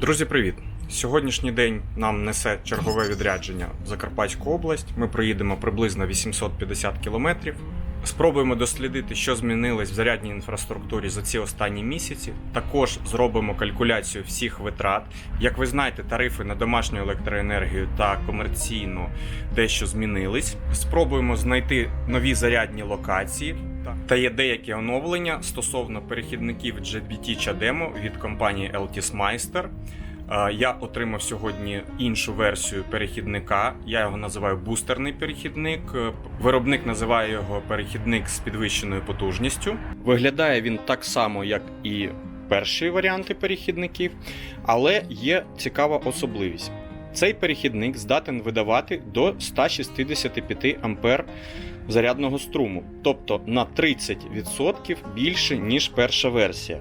Друзі, привіт! Сьогоднішній день нам несе чергове відрядження в Закарпатську область. Ми проїдемо приблизно 850 кілометрів. Спробуємо дослідити, що змінилось в зарядній інфраструктурі за ці останні місяці. Також зробимо калькуляцію всіх витрат. Як ви знаєте, тарифи на домашню електроенергію та комерційну дещо змінились. Спробуємо знайти нові зарядні локації. Та є деякі оновлення стосовно перехідників GBT CHAdeMO від компанії Altis Meister. Е, Я отримав сьогодні іншу версію перехідника. Я його називаю бустерний перехідник. Е, Виробник називає його перехідник з підвищеною потужністю. Виглядає він так само, як і перші варіанти перехідників, але є цікава особливість. Цей перехідник здатен видавати до 165 ампер зарядного струму, тобто на 30% більше, ніж перша версія.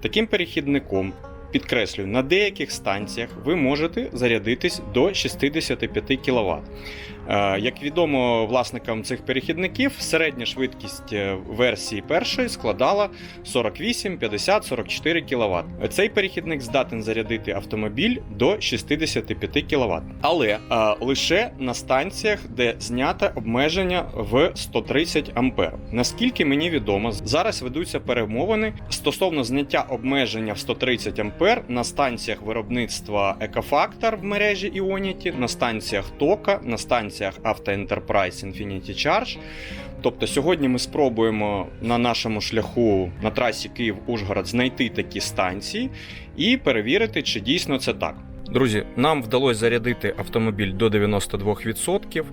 Таким перехідником Підкреслюю, на деяких станціях ви можете зарядитись до 65 кВт. Як відомо власникам цих перехідників, середня швидкість е, версії першої складала 48, 50, 44 кВт. Цей перехідник здатен зарядити автомобіль до 65 кВт. Але е, лише на станціях, де знято обмеження в 130 А. Наскільки мені відомо, зараз ведуться перемовини стосовно зняття обмеження в 130 А на станціях виробництва Екофактор в мережі Ionity, на станціях Тока, на станціях Auto Enterprise Infinity Charge. Тобто сьогодні ми спробуємо на нашому шляху на трасі Київ-Ужгород знайти такі станції і перевірити, чи дійсно це так. Друзі, нам вдалося зарядити автомобіль до 92%.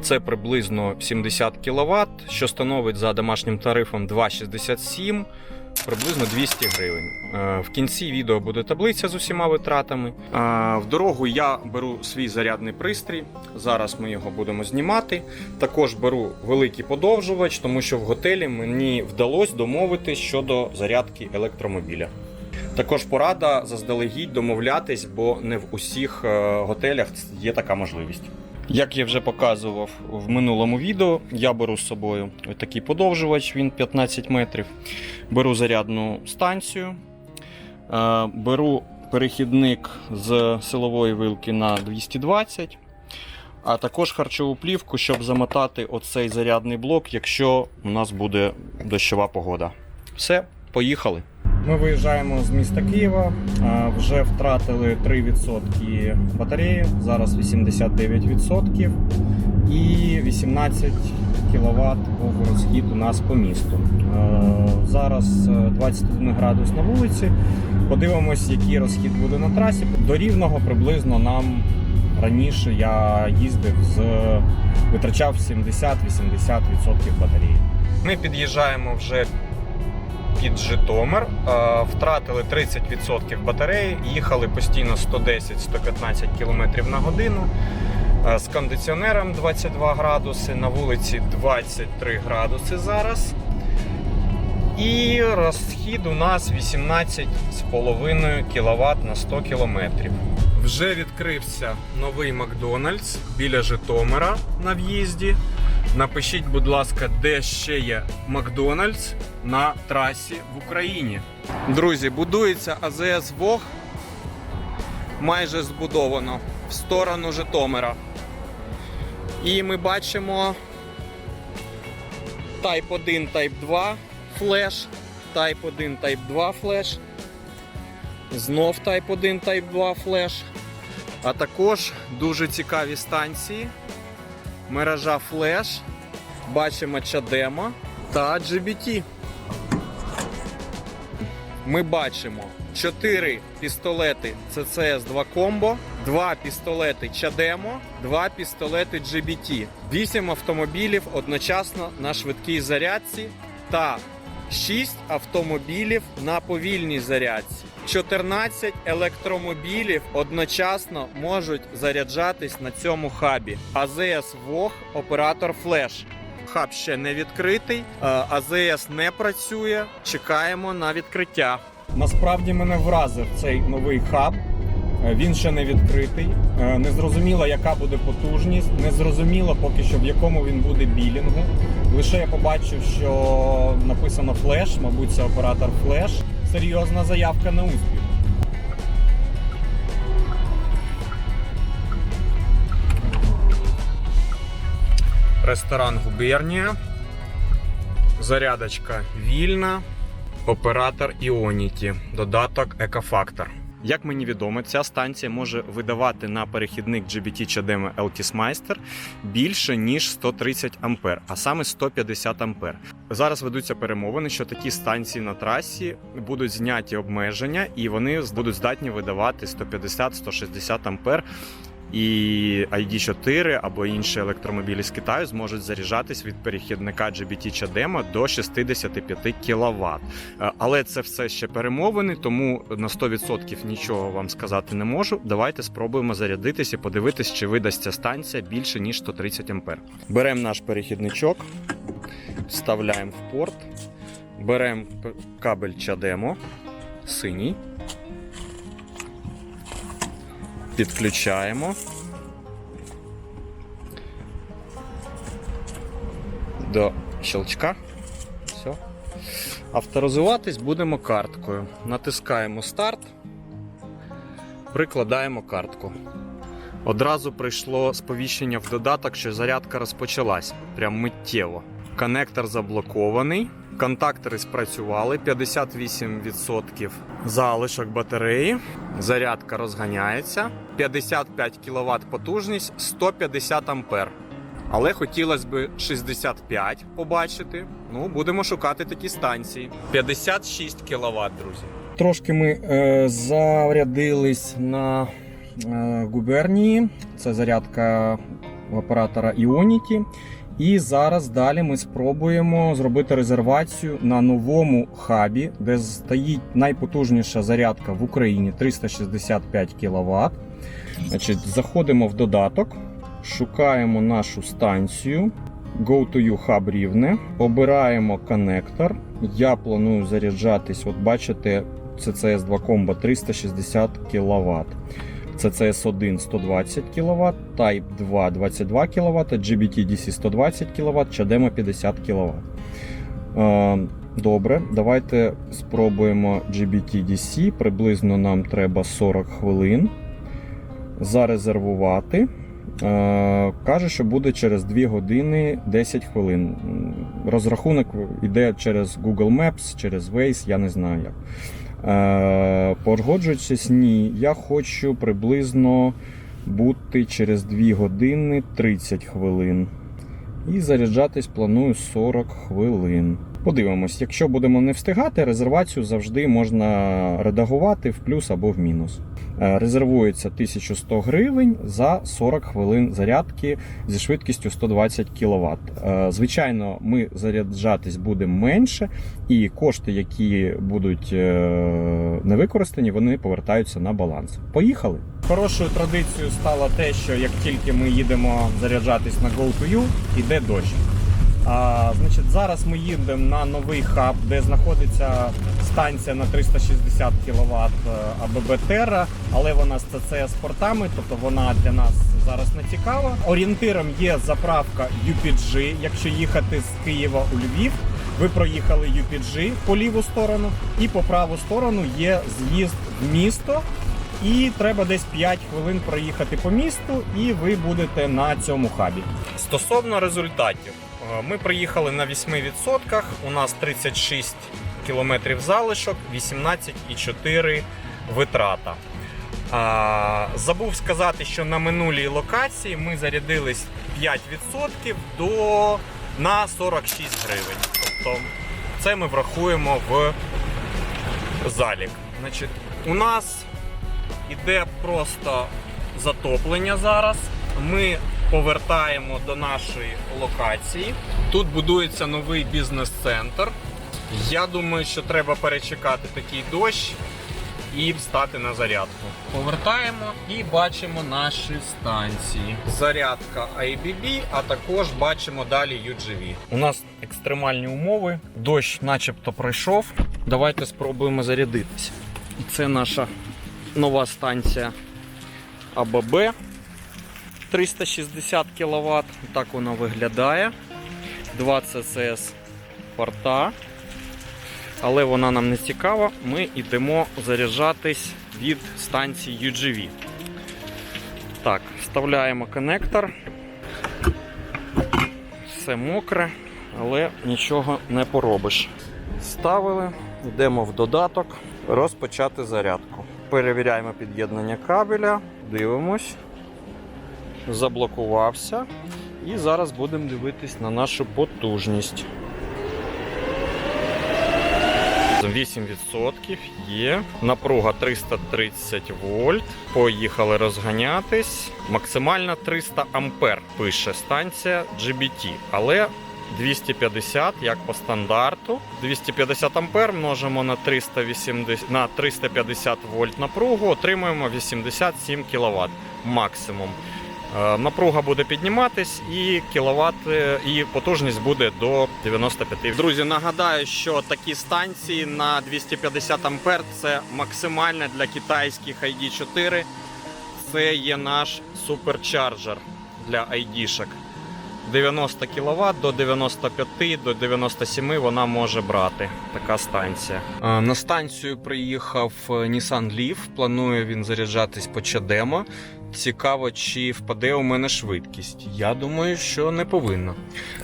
Це приблизно 70 кВт, що становить за домашнім тарифом 2,67 приблизно 200 гривень. Е, В кінці відео буде таблиця з усіма витратами. Е, В дорогу я беру свій зарядний пристрій. Зараз ми його будемо знімати. Також беру великий подовжувач, тому що в готелі мені вдалося домовитись щодо зарядки електромобіля. Також порада заздалегідь домовлятись, бо не в усіх е, готелях є така можливість. Як я вже показував в минулому відео, я беру з собою такий подовжувач, він 15 метрів. Беру зарядну станцію, е, беру перехідник з силової вилки на 220, а також харчову плівку, щоб замотати оцей зарядний блок, якщо у нас буде дощова погода. Все, поїхали. Ми виїжджаємо з міста Києва. Вже втратили 3% батареї, зараз 89% і 18 кВт розхід у нас по місту. Е, Зараз е, 21 градус на вулиці. Подивимось, який розхід буде на трасі. До рівного приблизно нам раніше я їздив з витрачав 70-80% батареї. Ми під'їжджаємо вже під Житомир. Е, Втратили 30% батареї, їхали постійно 110-115 км на годину. Е, З кондиціонером 22 градуси, на вулиці 23 градуси зараз. І розхід у нас 18,5 кВт на 100 км. Вже відкрився новий Макдональдс біля Житомира на в'їзді. Напишіть, будь ласка, де ще є Макдональдс на трасі в Україні. Друзі, будується АЗС Вог. Майже збудовано в сторону Житомира. І ми бачимо Type 1, Type 2 флеш, Type 1, Type 2 флеш. Знов Type 1, Type 2 флеш. А також дуже цікаві станції. Мережа флеш. Бачимо чадемо та GBT. Ми бачимо 4 пістолети CCS 2 комбо, 2 пістолети Чадемо, 2 пістолети GBT, 8 автомобілів одночасно на швидкій зарядці та 6 автомобілів на повільній зарядці. 14 електромобілів одночасно можуть заряджатись на цьому хабі. АЗС ВОГ, оператор флеш. Хаб ще не відкритий, е, АЗС не працює. Чекаємо на відкриття. Насправді мене вразив цей новий хаб. Е, Він ще не відкритий. Е, Не зрозуміло, яка буде потужність. Не зрозуміло поки що в якому він буде білінгу. Лише я побачив, що написано флеш, мабуть, це оператор флеш серйозна заявка на успіх. Ресторан Губернія. Зарядочка вільна. Оператор Іоніті. Додаток Екофактор. Як мені відомо, ця станція може видавати на перехідник GBT Чадеми LTSMeister більше ніж 130 А, а саме 150 А. Зараз ведуться перемовини, що такі станції на трасі будуть зняті обмеження, і вони будуть здатні видавати 150-160 ампер. І ID4 або інші електромобілі з Китаю зможуть заряджатись від перехідника GBT CHAdeMO до 65 кВт. Е, Але це все ще перемовини, тому на 100% нічого вам сказати не можу. Давайте спробуємо зарядитись і подивитись, чи видасть ця станція більше ніж 130 А. Беремо наш перехідничок, вставляємо в порт, беремо кабель CHAdeMO, синій. Підключаємо. До щелчка. Все. Авторизуватись будемо карткою. Натискаємо старт, прикладаємо картку. Одразу прийшло сповіщення в додаток, що зарядка розпочалась. Прям миттєво. Коннектор заблокований. Контактори спрацювали 58% залишок батареї. Зарядка розганяється. 55 кВт потужність, 150 ампер. Але хотілося б 65 побачити. Ну, будемо шукати такі станції. 56 кВт, друзі. Трошки ми е, зарядились на е, губернії. Це зарядка оператора Ionity. І зараз далі ми спробуємо зробити резервацію на новому хабі, де стоїть найпотужніша зарядка в Україні 365 кВт. Значить, заходимо в додаток, шукаємо нашу станцію. Go to you Hub Рівне. Обираємо коннектор. Я планую заряджатись. От бачите, CCS 2 Combo 360 кВт. CCS 1 120 кВт, Type 2 22 кВт, GBT DC 120 кВт, CHAdeMO 50 кВт. Добре, давайте спробуємо GBT DC. Приблизно нам треба 40 хвилин. Зарезервувати. Е, Каже, що буде через 2 години 10 хвилин. Розрахунок йде через Google Maps, через Waze, я не знаю як. Е, Погоджуючись, ні. Я хочу приблизно бути через 2 години 30 хвилин. І заряджатись планую 40 хвилин. Подивимось, якщо будемо не встигати, резервацію завжди можна редагувати в плюс або в мінус. Е, Резервується 1100 гривень за 40 хвилин зарядки зі швидкістю 120 кВт. Звичайно, ми заряджатись будемо менше, і кошти, які будуть е, не використані, вони повертаються на баланс. Поїхали! Хорошою традицією стало те, що як тільки ми їдемо заряджатись на Go2U, йде дощ. А, значить, зараз ми їдемо на новий хаб, де знаходиться станція на 360 кВт АББ Терра, але вона з CCS портами, тобто вона для нас зараз не цікава. Орієнтиром є заправка UPG. Якщо їхати з Києва у Львів, ви проїхали UPG по ліву сторону, і по праву сторону є з'їзд в місто. І треба десь 5 хвилин проїхати по місту, і ви будете на цьому хабі. Стосовно результатів, Е, ми приїхали на 8%, у нас 36 кілометрів залишок, 18,4 витрата. Забув сказати, що на минулій локації ми зарядились 5% до на 46 гривень. Тобто це ми врахуємо в залік. Значить, у нас іде просто затоплення зараз. Ми повертаємо до нашої локації. Тут будується новий бізнес-центр. Я думаю, що треба перечекати такий дощ і встати на зарядку. Повертаємо і бачимо наші станції. Зарядка IBB, а також бачимо далі UGV. У нас екстремальні умови. Дощ начебто пройшов. Давайте спробуємо зарядитися. І це наша нова станція АББ 360 кВт. Так вона виглядає. 2 CCS порта. Але вона нам не цікава. Ми йдемо заряджатись від станції UGV. Так, вставляємо коннектор. все мокре, але нічого не поробиш. Ставили, йдемо в додаток, розпочати зарядку. Перевіряємо під'єднання кабеля, дивимось. Заблокувався. І зараз будемо дивитись на нашу потужність. 8% є. Напруга 330 вольт. Поїхали розганятись. Максимально 300 ампер пише станція GBT. Але 250, як по стандарту. 250 ампер множимо на 380, на 350 вольт напругу, отримуємо 87 кВт максимум. Е, Напруга буде підніматись і кіловат, е, і потужність буде до 95. Друзі, нагадаю, що такі станції на 250 ампер це максимальне для китайських ID4. Це є наш суперчарджер для ID-шок. 90 кВт до 95 до 97 вона може брати. Така станція. На станцію приїхав е, Nissan Leaf. Планує він заряджатись по чадемо. Цікаво, чи впаде у мене швидкість. Я думаю, що не повинно.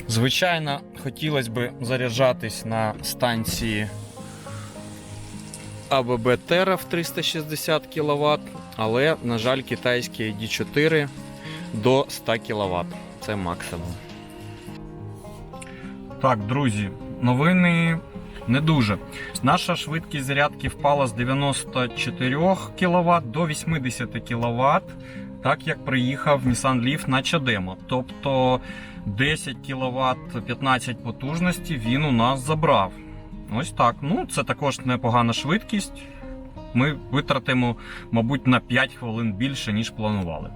Звичайно, хотілося б заряджатись на станції АББ Terra в 360 кВт, але, на жаль, китайські ID4 до 100 кВт. Це максимум. Так, друзі, новини не дуже. Наша швидкість зарядки впала з 94 кВт до 80 кВт, так як приїхав Nissan Leaf на чадемо. Тобто 10 кВт 15 потужності він у нас забрав. Ось так. Ну, це також непогана швидкість. Ми витратимо, мабуть, на 5 хвилин більше, ніж планували.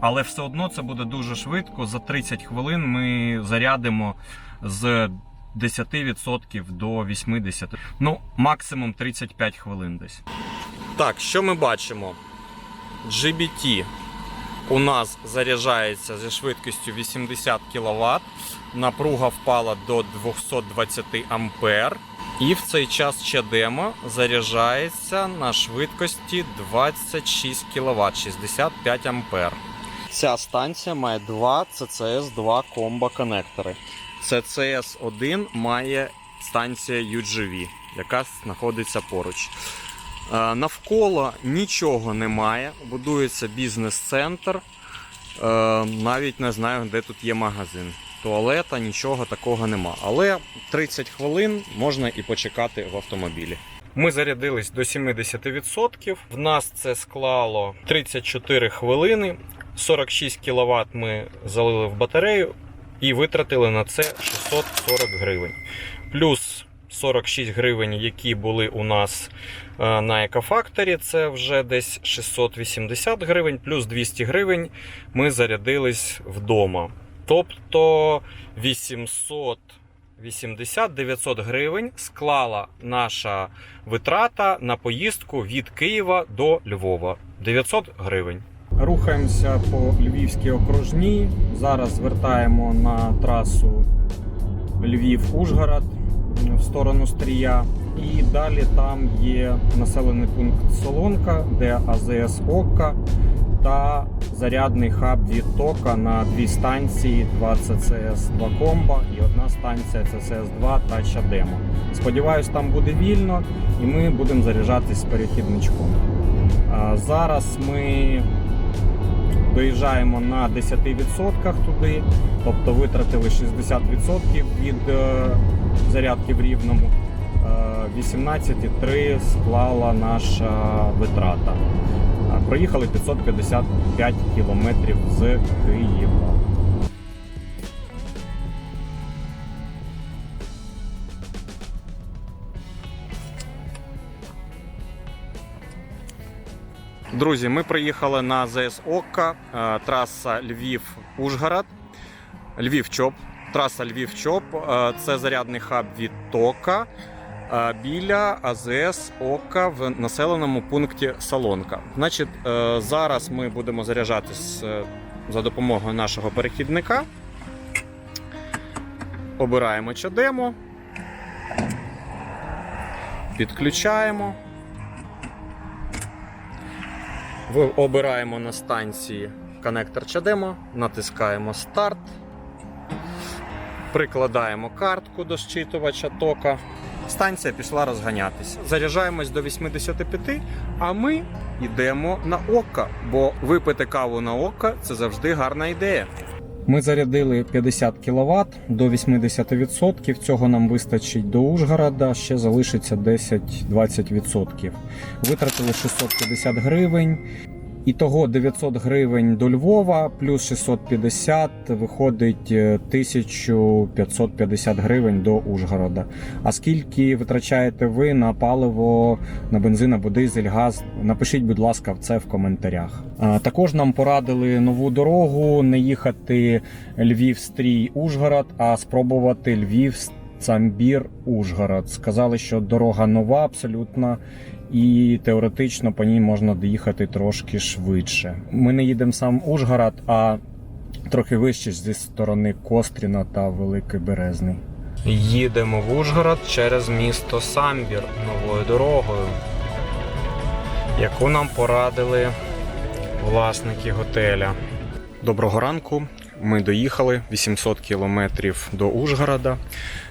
Але все одно це буде дуже швидко. За 30 хвилин ми зарядимо з 10% до 80%. Ну, максимум 35 хвилин десь. Так, що ми бачимо? GBT у нас заряджається зі швидкістю 80 кВт. Напруга впала до 220 ампер. І в цей час чадемо заряджається на швидкості 26 кВт, 65 ампер. Ця станція має два CCS 2 комбо конектори. CCS 1 має станція UGV, яка знаходиться поруч. Е, Навколо нічого немає. Будується бізнес-центр. Е, Навіть не знаю, де тут є магазин. Туалета, нічого такого нема. Але 30 хвилин можна і почекати в автомобілі. Ми зарядились до 70%. В нас це склало 34 хвилини. 46 кВт ми залили в батарею і витратили на це 640 гривень. Плюс 46 гривень, які були у нас е, на екофакторі, це вже десь 680 гривень, плюс 200 гривень ми зарядились вдома. Тобто 880-900 гривень склала наша витрата на поїздку від Києва до Львова. 900 гривень. Рухаємося по Львівській окружній. Зараз звертаємо на трасу Львів-Ужгород в сторону Стрія. І далі там є населений пункт Солонка, де АЗС Окка та зарядний хаб від Тока на дві станції: 2 CCS 2 комбо і одна станція CCS 2 та Чадемо. Сподіваюсь, там буде вільно і ми будемо заряджатись з перехідничком. Зараз ми доїжджаємо на 10% туди, тобто витратили 60% від е, зарядки в рівному. Е, 18,3 склала наша витрата. Проїхали 555 кілометрів з Києва. Друзі, ми приїхали на АЗС Окка, е, траса Львів-Ужгород, Львів-Чоп. Траса Львів-Чоп е, це зарядний хаб від Тока е, біля АЗС Окка в населеному пункті Солонка. Значить, зараз ми будемо заряджатись за допомогою нашого перехідника. Обираємо чадемо, підключаємо. Обираємо на станції коннектор Чадемо, натискаємо старт. Прикладаємо картку до щитувача тока. Станція пішла розганятися. Заряджаємось до 85, а ми йдемо на око, бо випити каву на око це завжди гарна ідея. Ми зарядили 50 кВт до 80%. Цього нам вистачить до Ужгорода, ще залишиться 10-20%. Витратили 650 гривень. Ітого 900 гривень до Львова, плюс 650 виходить е, 1550 гривень до Ужгорода. А скільки витрачаєте ви на паливо, на бензин або дизель, газ? Напишіть, будь ласка, в це в коментарях. Також нам порадили нову дорогу, не їхати Львів стрій Ужгород, а спробувати Львів Цамбір Ужгород. Сказали, що дорога нова абсолютно. І теоретично по ній можна доїхати трошки швидше. Ми не їдемо сам Ужгород, а трохи вище зі сторони Костріна та Великий Березний. Їдемо в Ужгород через місто Самбір новою дорогою, яку нам порадили власники готеля. Доброго ранку. Ми доїхали 800 кілометрів до Ужгорода.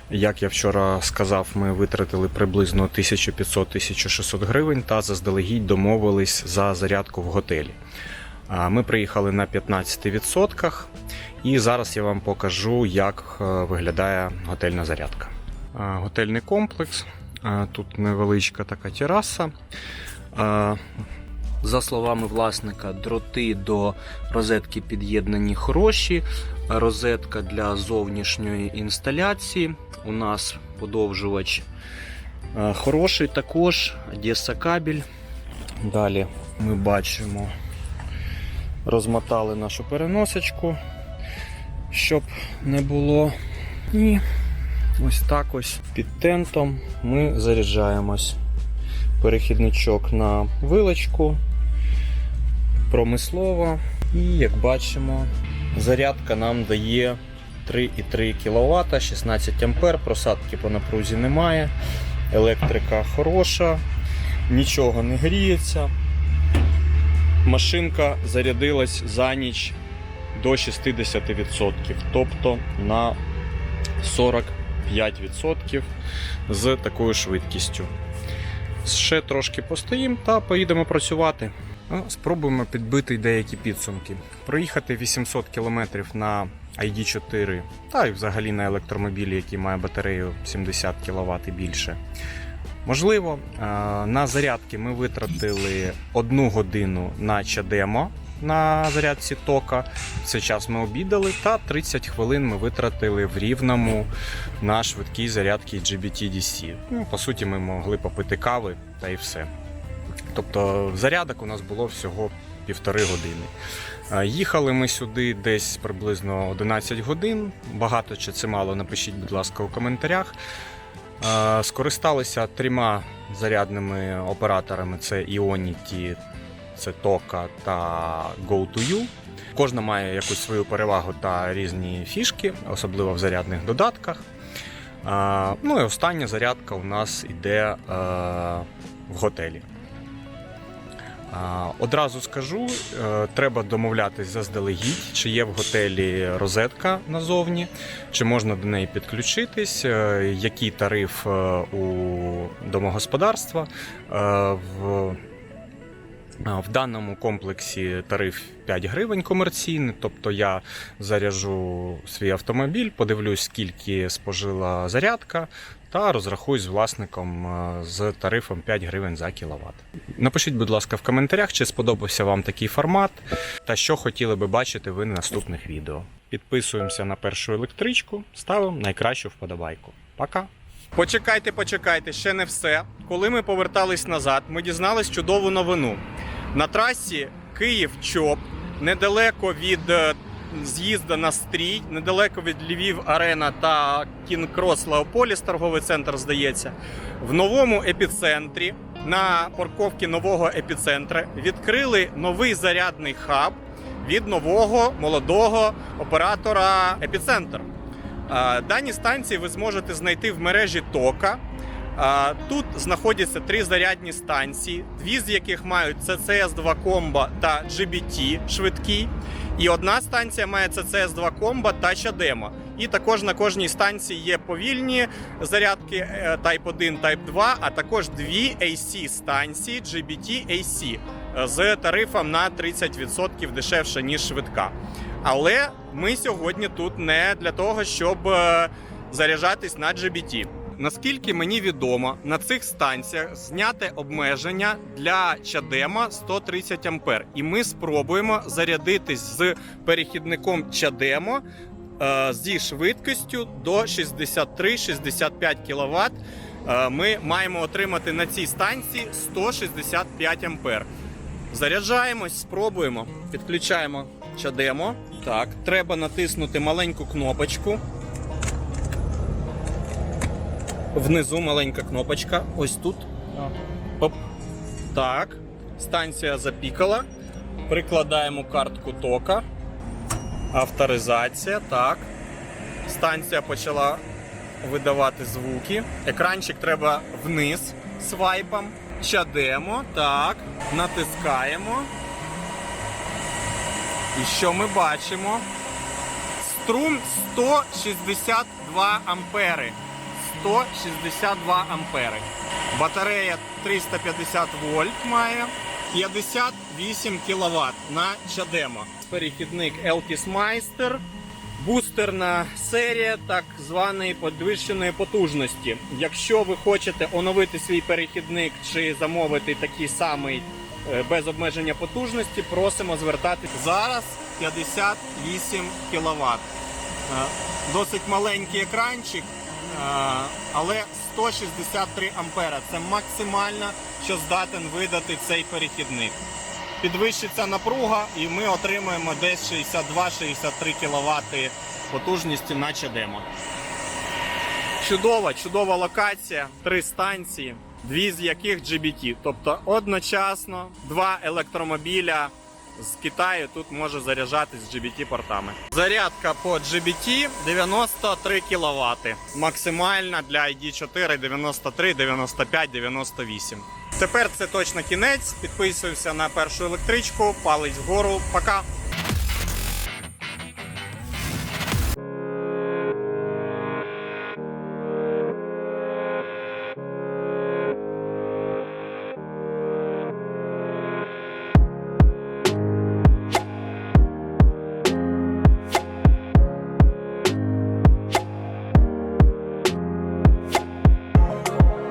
Як я вчора сказав, ми витратили приблизно 1500-1600 гривень та заздалегідь домовились за зарядку в готелі. Ми приїхали на 15% і зараз я вам покажу, як е, виглядає готельна зарядка. Готельний комплекс. Тут невеличка така тераса. За словами власника, дроти до розетки під'єднані хороші. Розетка для зовнішньої інсталяції. У нас подовжувач е, хороший також. Одеса кабель. Далі ми бачимо, розмотали нашу переносочку, щоб не було. І ось так ось під тентом ми заряджаємось. Перехідничок на вилочку, промислова. І як бачимо, зарядка нам дає 3,3 кВт, 16 А, просадки по напрузі немає, електрика хороша, нічого не гріється. Машинка зарядилась за ніч до 60%, тобто на 45% з такою швидкістю. Ще трошки постоїмо та поїдемо працювати. Ну, Спробуємо підбити деякі підсумки. Проїхати 800 км на ID4 та й взагалі на електромобілі, який має батарею 70 кВт і більше. Можливо, Е, на зарядки ми витратили одну годину на чадемо на зарядці тока. В цей час ми обідали, та 30 хвилин ми витратили в рівному на швидкій зарядці GBT-DC. Ну, по суті, ми могли попити кави та і все. Тобто зарядок у нас було всього півтори години. Е, Їхали ми сюди десь приблизно 11 годин. Багато чи це мало, напишіть, будь ласка, у коментарях. Е, Скористалися трьома зарядними операторами: це Ionity, це Toka та Go2U. Кожна має якусь свою перевагу та різні фішки, особливо в зарядних додатках. Е, Ну і остання зарядка у нас йде е, в готелі. Одразу скажу, е, треба домовлятись заздалегідь, чи є в готелі розетка назовні, чи можна до неї підключитись, е, який тариф е, у домогосподарства. В в даному комплексі тариф 5 гривень комерційний, тобто я заряджу свій автомобіль, подивлюсь, скільки спожила зарядка, та розрахуюсь з власником е, з тарифом 5 гривень за кіловат. Напишіть, будь ласка, в коментарях, чи сподобався вам такий формат, та що хотіли би бачити ви на наступних відео. Підписуємося на першу електричку, ставимо найкращу вподобайку. Пока! Почекайте, почекайте, ще не все. Коли ми повертались назад, ми дізнались чудову новину. На трасі Київ-Чоп, недалеко від з'їзду на стрій, недалеко від Львів Арена та Кінкрос Леополіс, торговий центр, здається, в новому епіцентрі на парковці нового епіцентра відкрили новий зарядний хаб від нового молодого оператора епіцентр. Дані станції ви зможете знайти в мережі Тока. Тут знаходяться три зарядні станції, дві з яких мають CCS 2 комбо та GBT швидкий. І одна станція має CCS 2 комбо та Чадема. І також на кожній станції є повільні зарядки Type 1, Type 2, а також дві AC станції GBT AC е, з тарифом на 30% дешевше, ніж швидка. Але ми сьогодні тут не для того, щоб е, заряджатись на GBT. Наскільки мені відомо, на цих станціях зняте обмеження для чадема 130 А. І ми спробуємо зарядитись з перехідником чадемо е, зі швидкістю до 63-65 кВт. Е, Ми маємо отримати на цій станції 165 А. Заряджаємось, спробуємо. Підключаємо чадемо. Так, треба натиснути маленьку кнопочку. Внизу маленька кнопочка. Ось тут. Оп. Так. Станція запікала. Прикладаємо картку тока. Авторизація. Так. Станція почала видавати звуки. Екранчик треба вниз свайпом. Чадемо. Так. Натискаємо. І що ми бачимо? Струм 162 ампери. 162 ампери. Батарея 350 вольт має 58 кВт на чадемо. Перехідник Elkis Meister. Бустерна серія так званої підвищеної потужності. Якщо ви хочете оновити свій перехідник чи замовити такий самий е, без обмеження потужності, просимо звертатись. Зараз 58 кВт. Е, Досить маленький екранчик, але 163 ампера. Це максимально, що здатен видати цей перехідник. Підвищиться напруга, і ми отримаємо десь 62-63 кВт потужності на чадемо. Чудова, чудова локація, три станції, дві з яких GBT. Тобто одночасно два електромобіля з Китаю тут може заряджатись GBT-портами. Зарядка по GBT 93 кВт. Максимальна для ID4 93, 95, 98. Тепер це точно кінець. Підписуйся на першу електричку, палець вгору. Пока!